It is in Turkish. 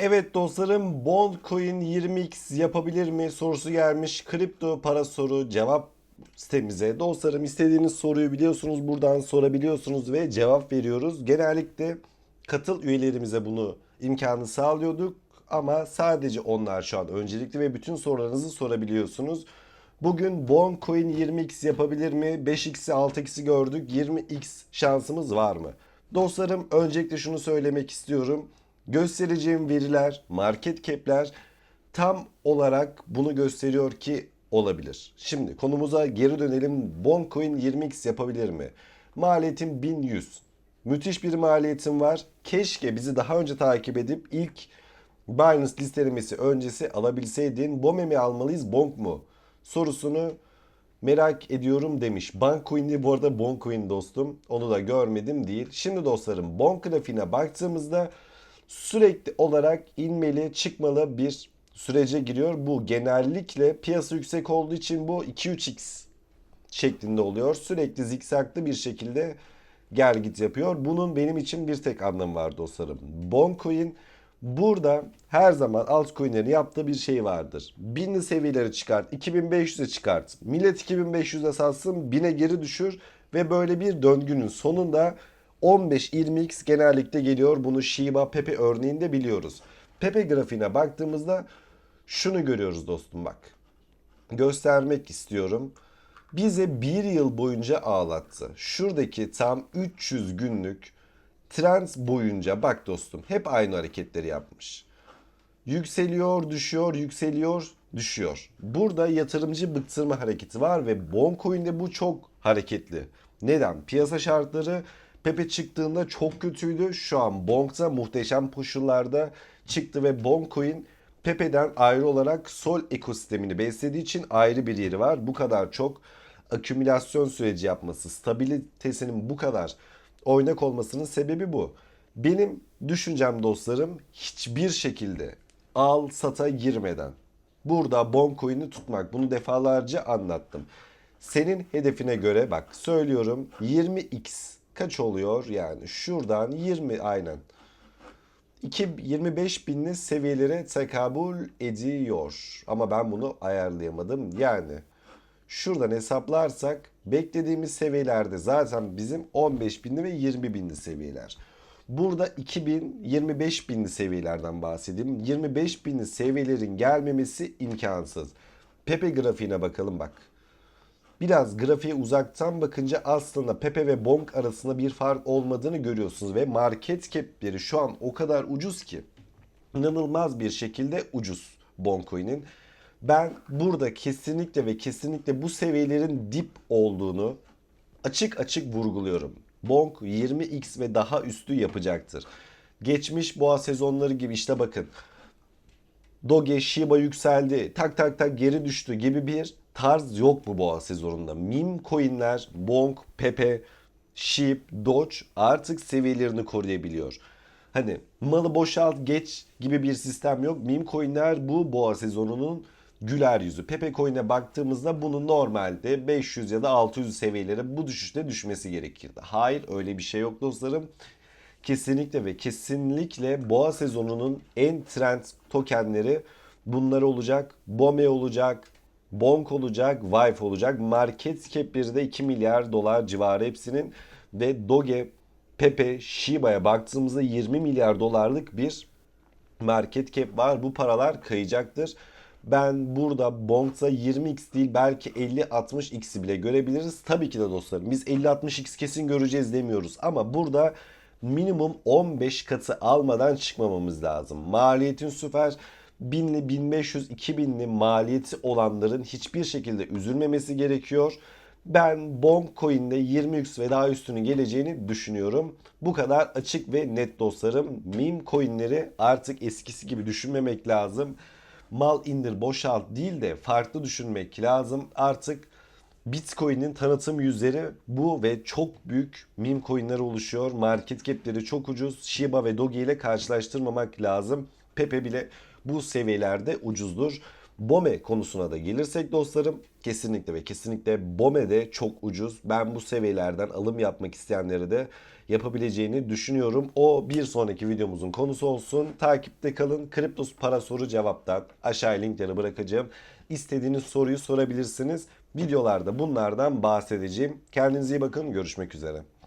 Evet dostlarım Bond Coin 20x yapabilir mi sorusu gelmiş. Kripto para soru cevap sitemize. Dostlarım istediğiniz soruyu biliyorsunuz buradan sorabiliyorsunuz ve cevap veriyoruz. Genellikle katıl üyelerimize bunu imkanı sağlıyorduk ama sadece onlar şu an öncelikli ve bütün sorularınızı sorabiliyorsunuz. Bugün Bond Coin 20x yapabilir mi? 5x'i 6x'i gördük. 20x şansımız var mı? Dostlarım öncelikle şunu söylemek istiyorum. Göstereceğim veriler, market cap'ler tam olarak bunu gösteriyor ki olabilir. Şimdi konumuza geri dönelim. Boncoin 20x yapabilir mi? Maliyetim 1100. Müthiş bir maliyetim var. Keşke bizi daha önce takip edip ilk Binance listelemesi öncesi alabilseydin. BOME mi almalıyız, Bonk mu? Sorusunu merak ediyorum demiş. Bancoin'di bu arada Boncoin dostum. Onu da görmedim değil. Şimdi dostlarım Bonk grafiğine baktığımızda sürekli olarak inmeli çıkmalı bir sürece giriyor. Bu genellikle piyasa yüksek olduğu için bu 2-3x şeklinde oluyor. Sürekli zikzaklı bir şekilde gel git yapıyor. Bunun benim için bir tek anlamı var dostlarım. Boncoin burada her zaman altcoin'lerin yaptığı bir şey vardır. 1000'li seviyeleri çıkart, 2500'e çıkart. Millet 2500'e satsın, 1000'e geri düşür ve böyle bir döngünün sonunda 15-20x genellikle geliyor. Bunu Shiba Pepe örneğinde biliyoruz. Pepe grafiğine baktığımızda şunu görüyoruz dostum bak. Göstermek istiyorum. Bize bir yıl boyunca ağlattı. Şuradaki tam 300 günlük trend boyunca bak dostum hep aynı hareketleri yapmış. Yükseliyor, düşüyor, yükseliyor, düşüyor. Burada yatırımcı bıktırma hareketi var ve Boncoin'de bu çok hareketli. Neden? Piyasa şartları Pepe çıktığında çok kötüydü. Şu an Bonk'ta muhteşem koşullarda çıktı ve Boncoin Pepe'den ayrı olarak Sol ekosistemini beslediği için ayrı bir yeri var. Bu kadar çok akümülasyon süreci yapması, stabilitesinin bu kadar oynak olmasının sebebi bu. Benim düşüncem dostlarım hiçbir şekilde al sata girmeden burada Boncoin'i tutmak. Bunu defalarca anlattım. Senin hedefine göre bak söylüyorum 20x kaç oluyor yani şuradan 20 aynen. 2, 25 binli seviyelere tekabül ediyor. Ama ben bunu ayarlayamadım. Yani şuradan hesaplarsak beklediğimiz seviyelerde zaten bizim 15 binli ve 20 binli seviyeler. Burada 2000, 25 binli seviyelerden bahsedeyim. 25 binli seviyelerin gelmemesi imkansız. Pepe grafiğine bakalım bak. Biraz grafiğe uzaktan bakınca aslında Pepe ve Bonk arasında bir fark olmadığını görüyorsunuz ve market cap'leri şu an o kadar ucuz ki inanılmaz bir şekilde ucuz Boncoin'in. Ben burada kesinlikle ve kesinlikle bu seviyelerin dip olduğunu açık açık vurguluyorum. Bonk 20x ve daha üstü yapacaktır. Geçmiş boğa sezonları gibi işte bakın. Doge, Shiba yükseldi, tak tak tak geri düştü gibi bir tarz yok bu boğa sezonunda. Meme coinler, Bonk, Pepe, Sheep, Doge artık seviyelerini koruyabiliyor. Hani malı boşalt geç gibi bir sistem yok. Meme coinler bu boğa sezonunun güler yüzü. Pepe coin'e baktığımızda bunun normalde 500 ya da 600 seviyelere bu düşüşte düşmesi gerekirdi. Hayır öyle bir şey yok dostlarım. Kesinlikle ve kesinlikle boğa sezonunun en trend tokenleri bunlar olacak. Bome olacak, Bonk olacak, Vive olacak. Market cap'leri de 2 milyar dolar civarı hepsinin ve Doge, Pepe, Shiba'ya baktığımızda 20 milyar dolarlık bir market cap var. Bu paralar kayacaktır. Ben burada Bonk'ta 20x değil belki 50-60x'i bile görebiliriz. Tabii ki de dostlarım biz 50-60x kesin göreceğiz demiyoruz. Ama burada minimum 15 katı almadan çıkmamamız lazım. Maliyetin süper 1000'li, 1500, 2000'li maliyeti olanların hiçbir şekilde üzülmemesi gerekiyor. Ben Bonk Coin'de 20x ve daha üstünün geleceğini düşünüyorum. Bu kadar açık ve net dostlarım. Meme coinleri artık eskisi gibi düşünmemek lazım. Mal indir boşalt değil de farklı düşünmek lazım. Artık Bitcoin'in tanıtım yüzleri bu ve çok büyük meme coinler oluşuyor. Market cap'leri çok ucuz. Shiba ve Doge ile karşılaştırmamak lazım. Pepe bile bu seviyelerde ucuzdur. BOME konusuna da gelirsek dostlarım kesinlikle ve kesinlikle BOME de çok ucuz. Ben bu seviyelerden alım yapmak isteyenleri de yapabileceğini düşünüyorum. O bir sonraki videomuzun konusu olsun. Takipte kalın. Kriptos para soru cevaptan aşağı linkleri bırakacağım. İstediğiniz soruyu sorabilirsiniz. Videolarda bunlardan bahsedeceğim. Kendinize iyi bakın. Görüşmek üzere.